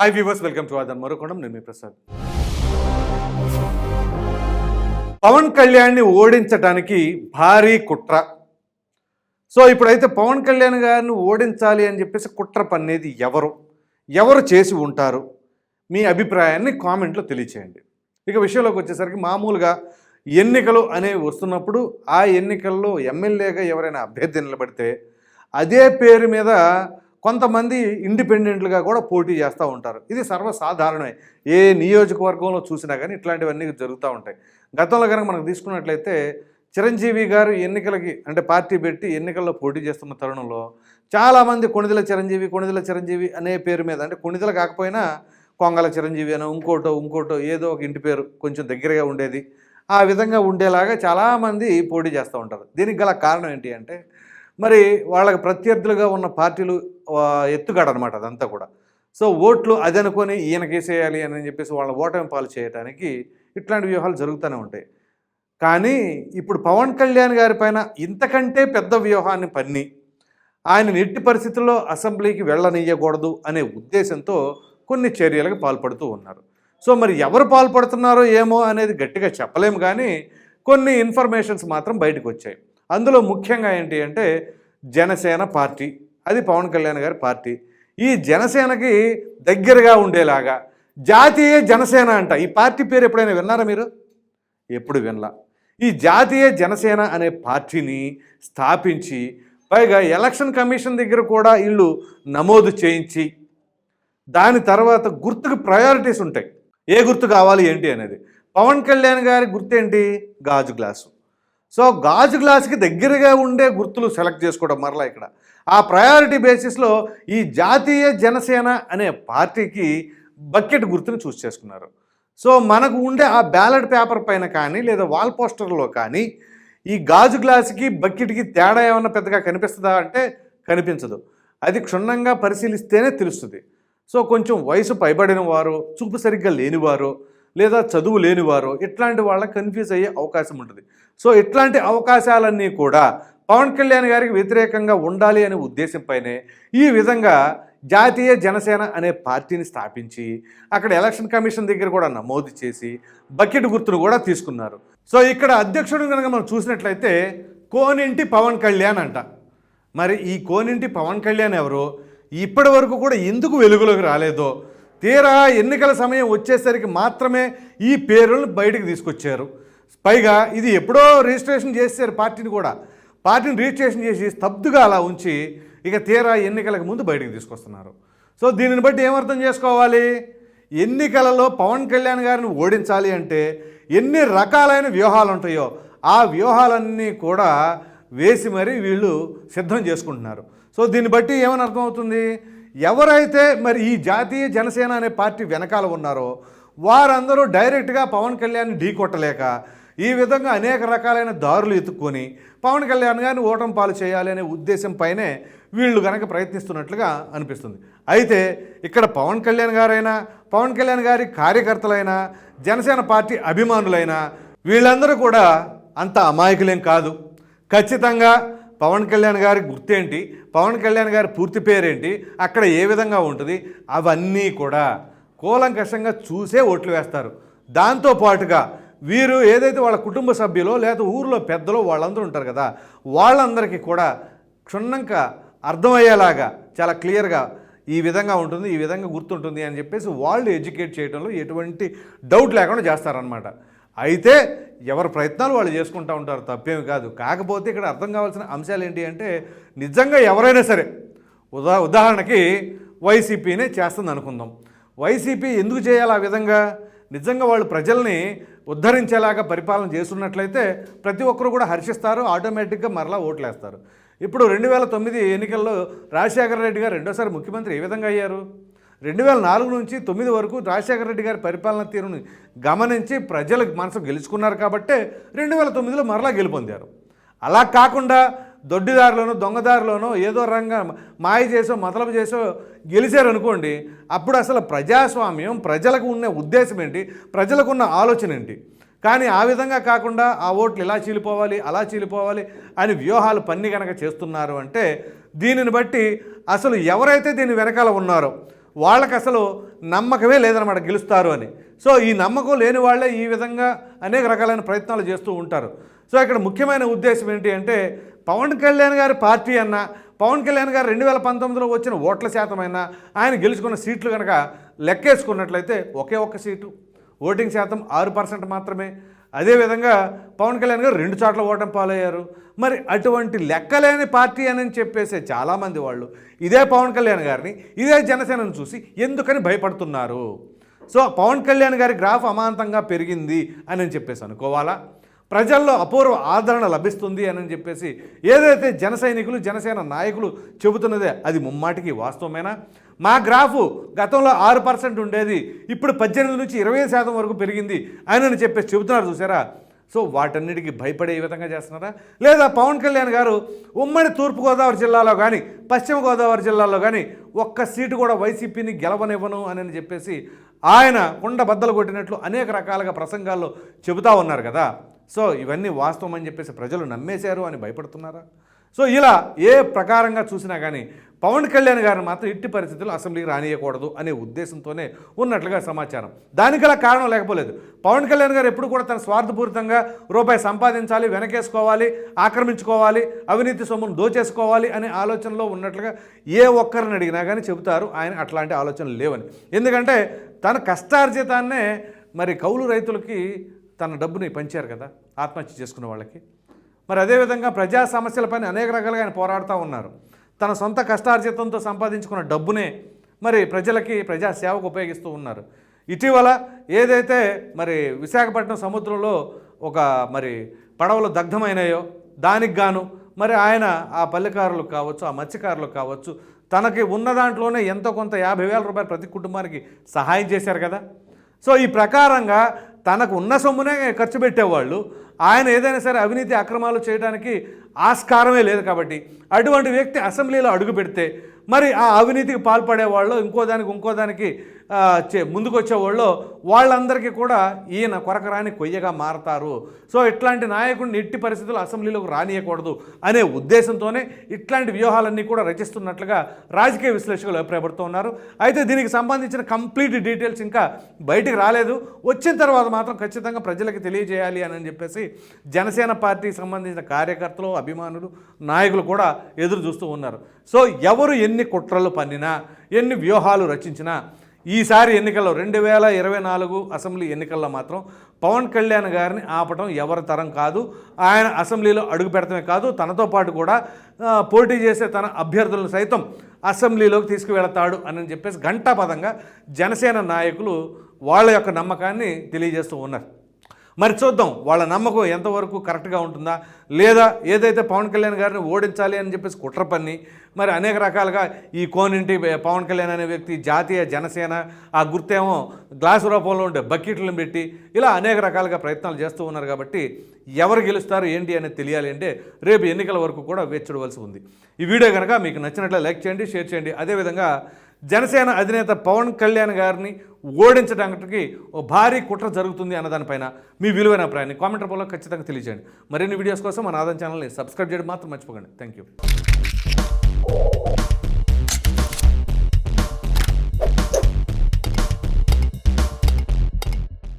Hi viewers welcome to ఆదన్ మరొకడం నేను మీ ప్రసాద్ పవన్ కళ్యాణ్ని ఓడించడానికి భారీ కుట్ర. సో ఇప్పుడైతే పవన్ కళ్యాణ్ గారిని ఓడించాలి అని చెప్పేసి కుట్ర పన్నేది ఎవరు? ఎవరు చేసి ఉంటారు? మీ అభిప్రాయాన్ని కామెంట్లో తెలియచేయండి. ఇక విషయంలోకి వచ్చేసరికి మామూలుగా ఎన్నికలు అనేవి వస్తున్నప్పుడు ఆ ఎన్నికల్లో ఎమ్మెల్యేగా ఎవరైనా అభ్యర్థి నిలబడితే అదే పేరు మీద కొంతమంది ఇండిపెండెంట్లుగా కూడా పోటీ చేస్తూ ఉంటారు. ఇది సర్వసాధారణమే. ఏ నియోజకవర్గంలో చూసినా కానీ ఇట్లాంటివన్నీ జరుగుతూ ఉంటాయి. గతంలో కనుక మనకు తీసుకున్నట్లయితే చిరంజీవి గారు ఎన్నికలకి అంటే పార్టీ పెట్టి ఎన్నికల్లో పోటీ చేస్తున్న తరుణంలో చాలామంది కొణిదల చిరంజీవి కొణిదల చిరంజీవి అనే పేరు మీద అంటే కొణిదల కాకపోయినా కొంగల చిరంజీవి అనో ఇంకోటో ఇంకోటో ఏదో ఒక ఇంటి పేరు కొంచెం దగ్గరగా ఉండేది. ఆ విధంగా ఉండేలాగా చాలామంది పోటీ చేస్తూ ఉంటారు. దీనికి గల కారణం ఏంటి అంటే మరి వాళ్ళకి ప్రత్యర్థులుగా ఉన్న పార్టీలు ఆ, అనమాట అదంతా కూడా. సో ఓట్లు అది అనుకొని ఈయనకేసేయాలి అని చెప్పేసి వాళ్ళ ఓటమి పాలు చేయడానికి ఇట్లాంటి వ్యూహాలు జరుగుతూనే ఉంటాయి. కానీ ఇప్పుడు పవన్ కళ్యాణ్ గారి పైన ఇంతకంటే పెద్ద వ్యూహాన్ని పన్ని ఆయన ఎట్టి పరిస్థితుల్లో అసెంబ్లీకి వెళ్ళనీయకూడదు అనే ఉద్దేశంతో కొన్ని చర్యలకు పాల్పడుతూ ఉన్నారు. సో మరి ఎవరు పాల్పడుతున్నారో ఏమో అనేది గట్టిగా చెప్పలేము కానీ కొన్ని ఇన్ఫర్మేషన్స్ మాత్రం బయటకు వచ్చాయి. అందులో ముఖ్యంగా ఏంటి అంటే జనసేన పార్టీ అది పవన్ కళ్యాణ్ గారి పార్టీ. ఈ జనసేనకి దగ్గరగా ఉండేలాగా జాతీయ జనసేన అంట. ఈ పార్టీ పేరు ఎప్పుడైనా విన్నారా మీరు? ఎప్పుడు వినలా. ఈ జాతీయ జనసేన అనే పార్టీని స్థాపించి పైగా ఎలక్షన్ కమిషన్ దగ్గర కూడా వీళ్ళు నమోదు చేయించి దాని తర్వాత గుర్తుకు ప్రయారిటీస్ ఉంటాయి. ఏ గుర్తు కావాలి ఏంటి అనేది. పవన్ కళ్యాణ్ గారి గుర్తు ఏంటి? గాజు గ్లాసు. సో గాజు గ్లాస్కి దగ్గరగా ఉండే గుర్తులు సెలెక్ట్ చేసుకోవడం మరలా ఇక్కడ. ఆ ప్రయారిటీ బేసిస్లో ఈ జాతీయ జనసేన అనే పార్టీకి బకెట్ గుర్తుని చూస్ చేసుకున్నారు. సో మనకు ఉండే ఆ బ్యాలెట్ పేపర్ పైన కానీ లేదా వాల్ పోస్టర్లో కానీ ఈ గాజు గ్లాసుకి బకెట్కి తేడా ఏమన్నా పెద్దగా కనిపిస్తుందా అంటే కనిపించదు. అది క్షుణ్ణంగా పరిశీలిస్తేనే తెలుస్తుంది. సో కొంచెం వయసు పైబడిన వారు చూపు సరిగ్గా లేనివారు లేదా చదువు లేనివారు ఇట్లాంటి వాళ్ళకి కన్ఫ్యూజ్ అయ్యే అవకాశం ఉంటుంది. సో ఇట్లాంటి అవకాశాలన్నీ కూడా పవన్ కళ్యాణ్ గారికి వ్యతిరేకంగా ఉండాలి అనే ఉద్దేశంపైనే ఈ విధంగా జాతీయ జనసేన అనే పార్టీని స్థాపించి అక్కడ ఎలక్షన్ కమిషన్ దగ్గర కూడా నమోదు చేసి బకెట్ గుర్తును కూడా తీసుకున్నారు. సో ఇక్కడ అధ్యక్షుడు కనుక మనం చూసినట్లయితే కోనింటి పవన్ కళ్యాణ్ అంట. మరి ఈ కోనింటి పవన్ కళ్యాణ్ ఎవరు? ఇప్పటి వరకు కూడా ఎందుకు వెలుగులోకి రాలేదో తీరా ఎన్నికల సమయం వచ్చేసరికి మాత్రమే ఈ పేరులను బయటకు తీసుకొచ్చారు. పైగా ఇది ఎప్పుడో రిజిస్ట్రేషన్ చేశారు పార్టీని కూడా. పార్టీని రిజిస్ట్రేషన్ చేసి స్తబ్దుగా అలా ఉంచి ఇక తీరా ఎన్నికలకు ముందు బయటకు తీసుకొస్తున్నారు. సో దీనిని బట్టి ఏమర్థం చేసుకోవాలి? ఎన్నికలలో పవన్ కళ్యాణ్ గారిని ఓడించాలి అంటే ఎన్ని రకాలైన వ్యూహాలు ఉంటాయో ఆ వ్యూహాలన్నీ కూడా వేసి మరీ వీళ్ళు సిద్ధం చేసుకుంటున్నారు. సో దీన్ని బట్టి ఏమని అర్థమవుతుంది? ఎవరైతే మరి ఈ జాతీయ జనసేన అనే పార్టీ వెనకాల ఉన్నారో వారందరూ డైరెక్ట్గా పవన్ కళ్యాణ్ ఢీ కొట్టలేక ఈ విధంగా అనేక రకాలైన దారులు ఎత్తుక్కొని పవన్ కళ్యాణ్ గారిని ఓటం పాలు చేయాలి అనే ఉద్దేశంపైనే వీళ్ళు కనుక ప్రయత్నిస్తున్నట్లుగా అనిపిస్తుంది. అయితే ఇక్కడ పవన్ కళ్యాణ్ గారైనా పవన్ కళ్యాణ్ గారి కార్యకర్తలైనా జనసేన పార్టీ అభిమానులైనా వీళ్ళందరూ కూడా అంత అమాయకులేం కాదు. ఖచ్చితంగా పవన్ కళ్యాణ్ గారి గుర్తేంటి? పవన్ కళ్యాణ్ గారి పూర్తి పేరేంటి? అక్కడ ఏ విధంగా ఉంటుంది? అవన్నీ కూడా కూలంకషంగా చూసే ఓట్లు వేస్తారు. దాంతో పాటుగా వీరు ఏదైతే వాళ్ళ కుటుంబ సభ్యులో లేదా ఊర్లో పెద్దలో వాళ్ళందరూ ఉంటారు కదా వాళ్ళందరికీ కూడా క్షుణ్ణంగా అర్థమయ్యేలాగా చాలా క్లియర్గా ఈ విధంగా ఉంటుంది ఈ విధంగా గుర్తుంటుంది అని చెప్పేసి వాళ్ళు ఎడ్యుకేట్ చేయడంలో ఎటువంటి డౌట్ లేకుండా చేస్తారనమాట అయితే ఎవరి ప్రయత్నాలు వాళ్ళు చేసుకుంటూ ఉంటారు తప్పేమి కాదు. కాకపోతే ఇక్కడ అర్థం కావాల్సిన అంశాలు ఏంటి అంటే నిజంగా ఎవరైనా సరే ఉదా ఉదాహరణకి వైసీపీనే చేస్తుంది అనుకుందాం. వైసీపీ ఎందుకు చేయాలి ఆ విధంగా? నిజంగా వాళ్ళు ప్రజల్ని ఉద్ధరించేలాగా పరిపాలన చేస్తున్నట్లయితే ప్రతి ఒక్కరు కూడా హర్షిస్తారు ఆటోమేటిక్గా మరలా ఓట్లేస్తారు. ఇప్పుడు రెండు వేల తొమ్మిది ఎన్నికల్లో రాజశేఖర రెడ్డి గారు రెండోసారి ముఖ్యమంత్రి ఏ విధంగా అయ్యారు? రెండు వేల నాలుగు నుంచి తొమ్మిది వరకు రాజశేఖర రెడ్డి గారి పరిపాలన తీరుని గమనించి ప్రజలకు మనసు గెలుచుకున్నారు కాబట్టే రెండు వేల తొమ్మిదిలో మరలా గెలుపొందారు. అలా కాకుండా దొడ్డిదారిలోనో దొంగదారిలోనో ఏదో రంగం మాయ చేసో మతలబు చేసో గెలిచారనుకోండి అప్పుడు అసలు ప్రజాస్వామ్యం ప్రజలకు ఉన్న ఉద్దేశం ఏంటి ప్రజలకు ఉన్న ఆలోచన ఏంటి? కానీ ఆ విధంగా కాకుండా ఆ ఓట్లు ఇలా చీలిపోవాలి అలా చీలిపోవాలి అని వ్యూహాలు పన్ని కనుక చేస్తున్నారు అంటే దీనిని బట్టి అసలు ఎవరైతే దీని వెనకాల ఉన్నారో వాళ్ళకి అసలు నమ్మకమే లేదనమాట గెలుస్తారు అని. సో ఈ నమ్మకం లేని వాళ్ళే ఈ విధంగా అనేక రకాలైన ప్రయత్నాలు చేస్తూ ఉంటారు. సో ఇక్కడ ముఖ్యమైన ఉద్దేశం ఏంటి అంటే పవన్ కళ్యాణ్ గారి పార్టీ అన్న పవన్ కళ్యాణ్ గారు రెండు వేల పంతొమ్మిదిలో వచ్చిన ఓట్ల శాతమైనా ఆయన గెలుచుకున్న సీట్లు కనుక లెక్కేసుకున్నట్లయితే ఒకే ఒక్క సీటు. ఓటింగ్ శాతం ఆరు పర్సెంట్ మాత్రమే. అదేవిధంగా పవన్ కళ్యాణ్ గారు రెండు చోట్ల ఓటమి పాలయ్యారు. మరి అటువంటి లెక్కలేని పార్టీ అని చెప్పేసే చాలామంది వాళ్ళు ఇదే పవన్ కళ్యాణ్ గారిని ఇదే జనసేనను చూసి ఎందుకని భయపడుతున్నారు? సో పవన్ కళ్యాణ్ గారి గ్రాఫ్ అమాంతంగా పెరిగింది అని చెప్పేసి అనుకోవాలా? ప్రజల్లో అపూర్వ ఆదరణ లభిస్తుంది అని చెప్పేసి ఏదైతే జన సైనికులు జనసేన నాయకులు చెబుతున్నదే అది ముమ్మాటికి వాస్తవమేనా? మా గ్రాఫు గతంలో ఆరు పర్సెంట్ ఉండేది ఇప్పుడు పద్దెనిమిది నుంచి ఇరవై శాతం వరకు పెరిగింది అని చెప్పేసి చెబుతున్నారు చూసారా? సో వాటన్నిటికీ భయపడే విధంగా చేస్తున్నారా? లేదా పవన్ కళ్యాణ్ గారు ఉమ్మడి తూర్పుగోదావరి జిల్లాలో కానీ పశ్చిమ గోదావరి జిల్లాలో కానీ ఒక్క సీటు కూడా వైసీపీని గెలవనివ్వను అని చెప్పేసి ఆయన కుండ బద్దలు కొట్టినట్లు అనేక రకాలుగా ప్రసంగాల్లో చెబుతా ఉన్నారు కదా. సో ఇవన్నీ వాస్తవం అని చెప్పేసి ప్రజలు నమ్మేశారు అని భయపడుతున్నారా? సో ఇలా ఏ ప్రకారంగా చూసినా కానీ పవన్ కళ్యాణ్ గారిని మాత్రం ఇట్టి పరిస్థితుల్లో అసెంబ్లీకి రానియకూడదు అనే ఉద్దేశంతోనే ఉన్నట్లుగా సమాచారం. దానికి కారణం లేకపోలేదు. పవన్ కళ్యాణ్ గారు ఎప్పుడు కూడా తన స్వార్థపూరితంగా రూపాయి సంపాదించాలి వెనకేసుకోవాలి ఆక్రమించుకోవాలి అవినీతి సొమ్మును దోచేసుకోవాలి అనే ఆలోచనలో ఉన్నట్లుగా ఏ ఒక్కరిని అడిగినా కానీ చెబుతారు. ఆయన అట్లాంటి ఆలోచనలు లేవని. ఎందుకంటే తన కష్టార్జితాన్నే మరి కౌలు రైతులకి తన డబ్బుని పంచారు కదా ఆత్మహత్య చేసుకున్న వాళ్ళకి. మరి అదేవిధంగా ప్రజా సమస్యలపైన అనేక రకాలుగా ఆయన పోరాడుతూ ఉన్నారు. తన సొంత కష్టార్జితంతో సంపాదించుకున్న డబ్బునే మరి ప్రజలకి ప్రజా సేవకు ఉపయోగిస్తూ ఉన్నారు. ఇటీవల ఏదైతే మరి విశాఖపట్నం సముద్రంలో ఒక మరి పడవలు దగ్ధమైనాయో దానికి గాను మరి ఆయన ఆ పల్లెకారులు కావచ్చు ఆ మత్స్యకారులు కావచ్చు తనకి ఉన్న దాంట్లోనే ఎంతో కొంత యాభై వేల రూపాయలు ప్రతి కుటుంబానికి సహాయం చేశారు కదా. సో ఈ ప్రకారంగా తనకు ఉన్న సొమ్మునే ఖర్చు పెట్టేవాళ్ళు. ఆయన ఏదైనా సరే అవినీతి అక్రమాలు చేయడానికి ఆస్కారమే లేదు కాబట్టి అటువంటి వ్యక్తి అసెంబ్లీలో అడుగు పెడితే మరి ఆ అవినీతికి పాల్పడే వాళ్ళు ఇంకో దానికి ఇంకో దానికి చే వాళ్ళందరికీ కూడా ఈయన కొరకరాని కొయ్యగా మారతారు. సో ఇట్లాంటి నాయకుడిని ఎట్టి పరిస్థితుల్లో అసెంబ్లీలోకి రానియకూడదు అనే ఉద్దేశంతోనే ఇట్లాంటి వ్యూహాలన్నీ కూడా రచిస్తున్నట్లుగా రాజకీయ విశ్లేషకులు అభిప్రాయపడుతూ ఉన్నారు. అయితే దీనికి సంబంధించిన కంప్లీట్ డీటెయిల్స్ ఇంకా బయటికి రాలేదు. వచ్చిన తర్వాత మాత్రం ఖచ్చితంగా ప్రజలకు తెలియజేయాలి అని చెప్పేసి జనసేన పార్టీకి సంబంధించిన కార్యకర్తలు అభిమానులు నాయకులు కూడా ఎదురు చూస్తూ ఉన్నారు. సో ఎవరు ఎన్ని కుట్రలు పన్నినా ఎన్ని వ్యూహాలు రచించినా ఈసారి ఎన్నికల్లో రెండు వేల ఇరవై నాలుగు అసెంబ్లీ ఎన్నికల్లో మాత్రం పవన్ కళ్యాణ్ గారిని ఆపటం ఎవరి తరం కాదు. ఆయన అసెంబ్లీలో అడుగు పెడతమే కాదు. తనతో పాటు కూడా పోటీ చేసే తన అభ్యర్థులను సైతం అసెంబ్లీలోకి తీసుకువెళతాడు అని చెప్పేసి ఘంటాపదంగా జనసేన నాయకులు వాళ్ళ యొక్క నమ్మకాన్ని తెలియజేస్తూ ఉన్నారు. మరి చూద్దాం వాళ్ళ నమ్మకం ఎంతవరకు కరెక్ట్గా ఉంటుందా? లేదా ఏదైతే పవన్ కళ్యాణ్ గారిని ఓడించాలి అని చెప్పేసి కుట్ర పని మరి అనేక రకాలుగా ఈ కోనింటి పవన్ కళ్యాణ్ అనే వ్యక్తి జాతీయ జనసేన ఆ గుర్తేమో గ్లాసు రూపంలో ఉండే బకెట్లను పెట్టి ఇలా అనేక రకాలుగా ప్రయత్నాలు చేస్తూ ఉన్నారు కాబట్టి ఎవరు గెలుస్తారు ఏంటి అనేది తెలియాలి అంటే రేపు ఎన్నికల వరకు కూడా వేచి చూడవలసి ఉంది. ఈ వీడియో కనుక మీకు నచ్చినట్లే లైక్ చేయండి షేర్ చేయండి. అదేవిధంగా జనసేన అధినేత పవన్ కళ్యాణ్ గారిని ఓడించడానికి ఓ భారీ కుట్ర జరుగుతుంది అన్న దానిపైన మీ విలువైన అభిప్రాయాన్ని కామెంట్ రూపంలో ఖచ్చితంగా తెలియజేయండి. మరిన్ని వీడియోస్ కోసం మన ఆదాయం ఛానల్ని సబ్స్క్రైబ్ చేయడం మాత్రం మర్చిపోకండి. Thank you